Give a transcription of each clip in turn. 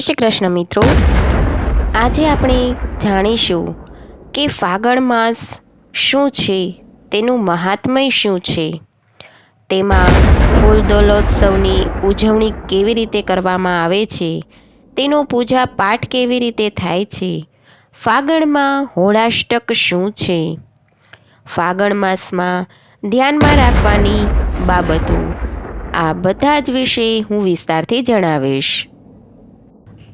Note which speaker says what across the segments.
Speaker 1: શ્રી કૃષ્ણ મિત્રો. આજે આપણે જાણીશું કે ફાગણ માસ શું છે, તેનું મહાત્મય શું છે? તેમાં ફૂલ દોલોત્સવની ઉજવણી કેવી રીતે કરવામાં આવે છે, તેનો પૂજા પાઠ કેવી રીતે થાય છે, ફાગણમાં હોળાષ્ટક શું છે? ફાગણ માસમાં ધ્યાનમાં રાખવાની બાબતો, આ બધા જ વિશે હું વિસ્તારથી જણાવીશ.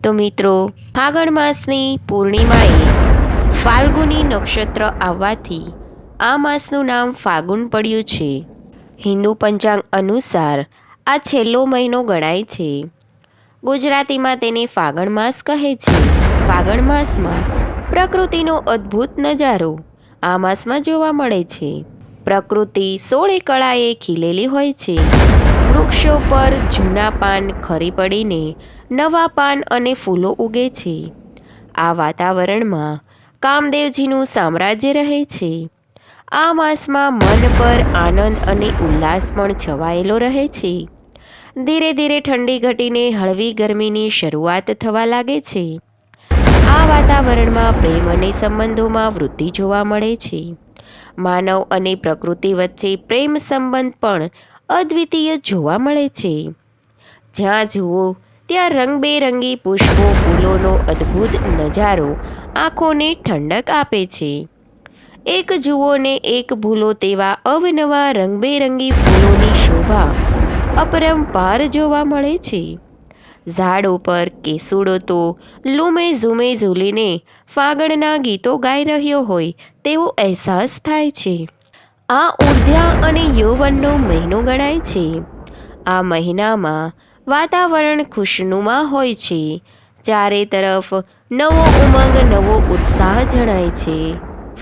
Speaker 1: તો મિત્રો, ફાગણ માસની પૂર્ણિમાએ ફાલ્ગુની નક્ષત્ર આવવાથી આ માસનું નામ ફાગુન પડ્યું છે. હિન્દુ પંચાંગ અનુસાર આ છેલ્લો મહિનો ગણાય છે. ગુજરાતીમાં તેને ફાગણ માસ કહે છે. ફાગણ માસમાં પ્રકૃતિનો અદ્ભુત નજારો આ માસમાં જોવા મળે છે. પ્રકૃતિ સોળે કળાએ ખીલેલી હોય છે. વૃક્ષો પર જૂના પાન ખરી પડીને નવા પાન અને ફૂલો ઉગે છે. આ વાતાવરણમાં કામદેવજીનું સામ્રાજ્ય રહે છે. આ માસમાં મન પર આનંદ અને ઉલ્લાસ પણ છવાયેલો રહે છે. ધીરે ધીરે ઠંડી ઘટીને હળવી ગરમીની શરૂઆત થવા લાગે છે. આ વાતાવરણમાં પ્રેમ અને સંબંધોમાં વૃદ્ધિ જોવા મળે છે. માનવ અને પ્રકૃતિ વચ્ચે પ્રેમ સંબંધ પણ અદ્વિતીય જોવા મળે છે. જ્યાં જુઓ, ત્યાં રંગબેરંગી પુષ્પો, ફૂલોનો અદ્ભુત નજારો આંખોને ઠંડક આપે છે. એક જુઓ ને એક ભૂલો તેવા અવનવા રંગબેરંગી ફૂલોની શોભા અપરંપાર જોવા મળે છે. ઝાડ ઉપર કેસુડો તો લૂમે ઝૂમે ઝૂલીને ફાગણના ગીતો ગાઈ રહ્યો હોય તેવો અહેસાસ થાય છે. આ ઊર્જા અને યૌવનનો મહિનો ગણાય છે. આ મહિનામાં વાતાવરણ ખુશનુમા હોય છે. ચારે તરફ નવો ઉમંગ, નવો ઉત્સાહ જણાય છે.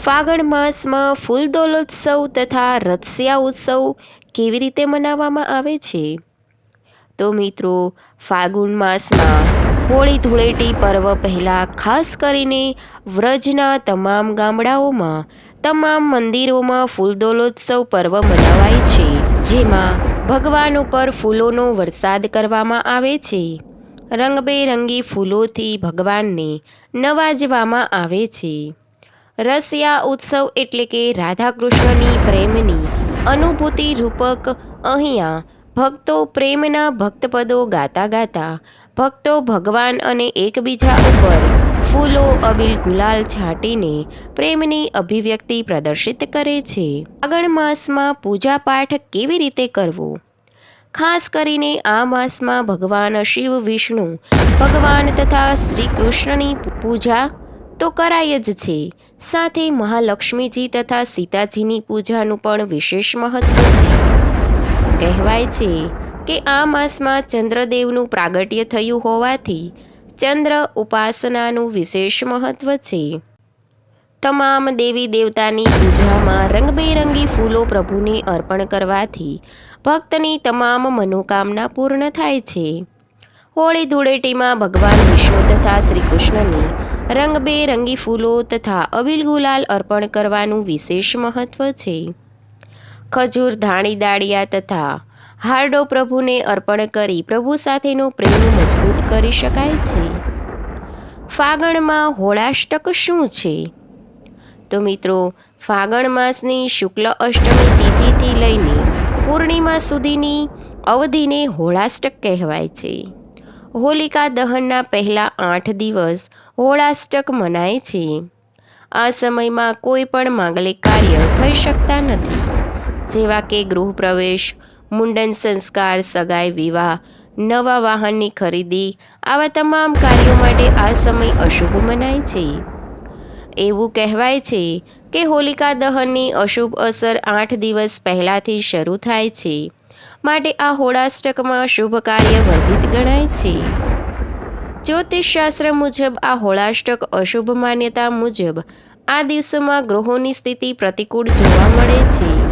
Speaker 1: ફાગણ માસમાં ફૂલદોલોત્સવ તથા રથસિયા ઉત્સવ કેવી રીતે મનાવવામાં આવે છે? તો મિત્રો, ફાગુન માસમાં હોળી ધૂળેટી પર્વ પહેલાં ખાસ કરીને વ્રજના તમામ ગામડાઓમાં તમામ મંદિરોમાં ફૂલદોલોત્સવ પર્વ મનાવાય છે, જેમાં ભગવાન ઉપર ફૂલોનો વરસાદ કરવામાં આવે છે. રંગબેરંગી ફૂલોથી ભગવાનને નવાજવામાં આવે છે. રસિયા ઉત્સવ એટલે કે રાધા કૃષ્ણની પ્રેમની અનુભૂતિ રૂપક અહીંયા ભક્તો પ્રેમના ભક્તપદો ગાતા ગાતા ભક્તો ભગવાન અને એકબીજા ઉપર ફૂલો અબિલ ગુલાલ છાંટીને પ્રેમની અભિવ્યક્તિ પ્રદર્શિત કરે છે. આગળ માસમાં પૂજા પાઠ કેવી રીતે કરવો? ખાસ કરીને આ માસમાં ભગવાન શિવ વિષ્ણુ, ભગવાન તથા શ્રી કૃષ્ણની પૂજા તો કરાય જ છે. સાથે મહાલક્ષ્મીજી તથા સીતાજીની પૂજાનું પણ વિશેષ મહત્વ છે. કહેવાય છે કે આ માસમાં ચંદ્રદેવનું પ્રાગટ્ય થયું હોવાથી ચંદ્ર ઉપાસનાનું વિશેષ મહત્વ છે. તમામ દેવી દેવતાની પૂજામાં રંગબેરંગી ફૂલો પ્રભુને અર્પણ કરવાથી ભક્તની તમામ મનોકામના પૂર્ણ થાય છે. હોળી ધૂળેટીમાં ભગવાન વિષ્ણુ તથા શ્રી કૃષ્ણને રંગબેરંગી ફૂલો તથા અબિલ ગુલાલ અર્પણ કરવાનું વિશેષ મહત્વ છે. ખજૂર, ધાણી, દાળિયા તથા હારડો પ્રભુને અર્પણ કરી પ્રભુ સાથેનો પ્રેમ મજબૂત કરી શકાય છે. ફાગણમાં હોળાષ્ટક શું છે? તો મિત્રો, ફાગણ માસની શુક્લ અષ્ટમી તિથિથી લઈને પૂર્ણિમા સુધીની અવધિને હોળાષ્ટક કહેવાય છે. હોલિકા દહનના પહેલા આઠ દિવસ હોળાષ્ટક મનાય છે. આ સમયમાં કોઈ પણ માંગલિક કાર્ય થઈ શકતા નથી. જેવા કે ગૃહ પ્રવેશ મુંડન સંસ્કાર, સગાઈ, વિવાહ, નવા વાહનની ખરીદી, આવા તમામ કાર્યો માટે આ સમય અશુભ મનાય છે. એવું કહેવાય છે કે હોલિકા દહનની અશુભ અસર આઠ દિવસ પહેલાંથી શરૂ થાય છે. માટે આ હોળાષ્ટકમાં શુભ કાર્ય વર્જિત ગણાય છે. જ્યોતિષશાસ્ત્ર મુજબ આ હોળાષ્ટક અશુભ માન્યતા મુજબ આ દિવસોમાં ગ્રહોની સ્થિતિ પ્રતિકૂળ જોવા મળે છે.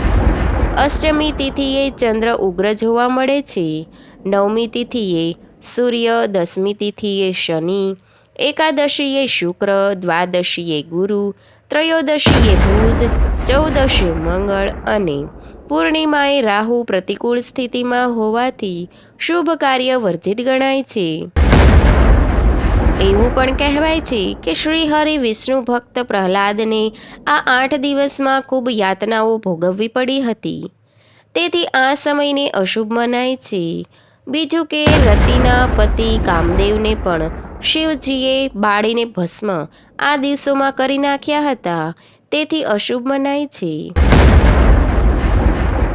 Speaker 1: અષ્ટમી તિથિએ ચંદ્ર ઉગ્ર જોવા મળે છે. નવમી તિથિએ સૂર્ય, દસમી તિથિએ શનિ, એકાદશીએ શુક્ર, દ્વાદશીએ ગુરુ, ત્રયોદશીએ બુધ ચૌદશે મંગળ અને પૂર્ણિમાએ રાહુ પ્રતિકૂળ સ્થિતિમાં હોવાથી શુભ કાર્ય વર્જિત ગણાય છે. એવું પણ કહેવાય છે કે શ્રી હરિ વિષ્ણુ ભક્ત પ્રહલાદને આ આઠ દિવસમાં ખૂબ યાતનાઓ ભોગવવી પડી હતી. તેથી આ સમયને અશુભ મનાય છે. બીજું કે રતિના પતિ કામદેવને પણ શિવજીએ બાળીને ભસ્મ આ દિવસોમાં કરી નાખ્યા હતા. તેથી અશુભ મનાય છે.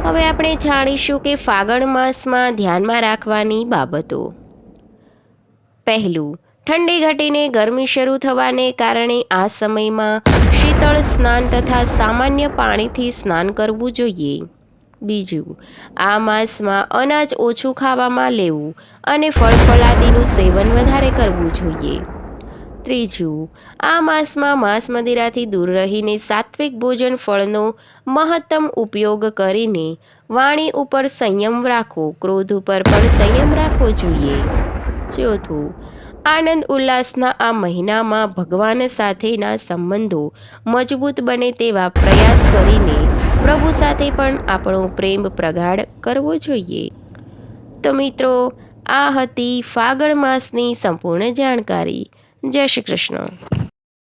Speaker 1: હવે આપણે જાણીશું કે ફાગણ માસમાં ધ્યાનમાં રાખવાની બાબતો. પહેલું ઠંડી ઘટીને ગરમી શરૂ થવાને કારણે આ સમયમાં શીતળ સ્નાન તથા સામાન્ય પાણીથી સ્નાન કરવું જોઈએ. બીજું, આ માસમાં અનાજ ઓછું ખાવામાં લેવું અને ફળફળાદીનું સેવન વધારે કરવું જોઈએ. ત્રીજું, આ માસમાં માંસ મદિરાથી દૂર રહીને સાત્વિક ભોજન ફળનો મહત્તમ ઉપયોગ કરીને વાણી ઉપર સંયમ રાખો, ક્રોધ ઉપર પણ સંયમ રાખવો જોઈએ. ચોથું આનંદ ઉલ્લાસના આ મહિનામાં ભગવાન સાથેના સંબંધો મજબૂત બને તેવા પ્રયાસ કરીને પ્રભુ સાથે પણ આપણો પ્રેમ પ્રગાઢ કરવો જોઈએ. તો મિત્રો, આ હતી ફાગણ માસની સંપૂર્ણ જાણકારી. જય શ્રી કૃષ્ણ.